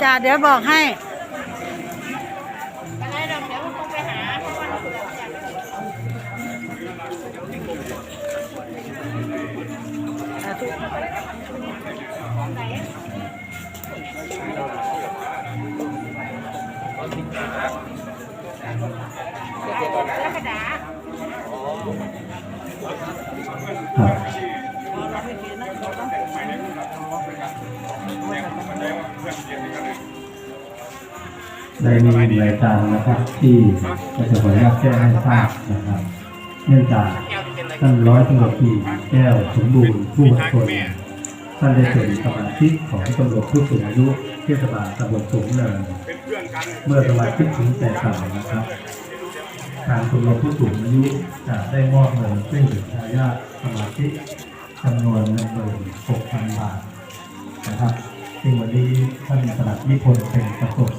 จ้าเดี๋ยวบอกให้อะไรดอกระว่าเได้สาธุไหนแล้วกระดาษได้มีรายการนะครับ ที่จะขออนุญาตแจ้งให้ทราบนะครับ เนื่องจากท่านร้อยตำรวจตรีแก้วสมบูรณ์ผู้บัญชาท่านได้เป็นสมาชิกของตำรวจผู้สูงอายุเทศบาลตำบลสูงเนินเมื่อสมาชิกถึงแต่เก่านะครับทางชมรมผู้สูงอายุจะได้มอบเงินช่วยเหลือทายาทสมาชิกจำนวนหนึ่งหมื่นหกพันบาทนะครับซึ่งวันนี้ท่านสลัดนิพนธ์เป็นประสบ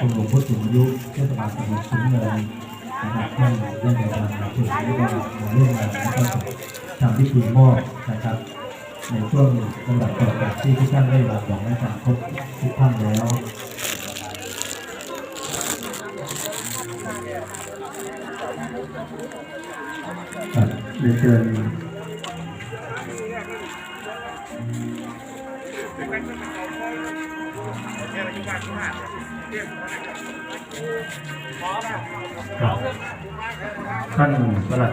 ประธานชมรมผู้สูงอายุเทศบาลตำบลสูงเนินนะครับท่านได้ในวันมาถึงได้านมาร่วมงานแล้วก็ทำพิธีมอบนะครับ ในช่วงลำดับต่อจากที่ทุกท่านได้รับบอกให้ทางครบทุกท่านแล้วครับเรียนเชิญ ครับท่านประหลัด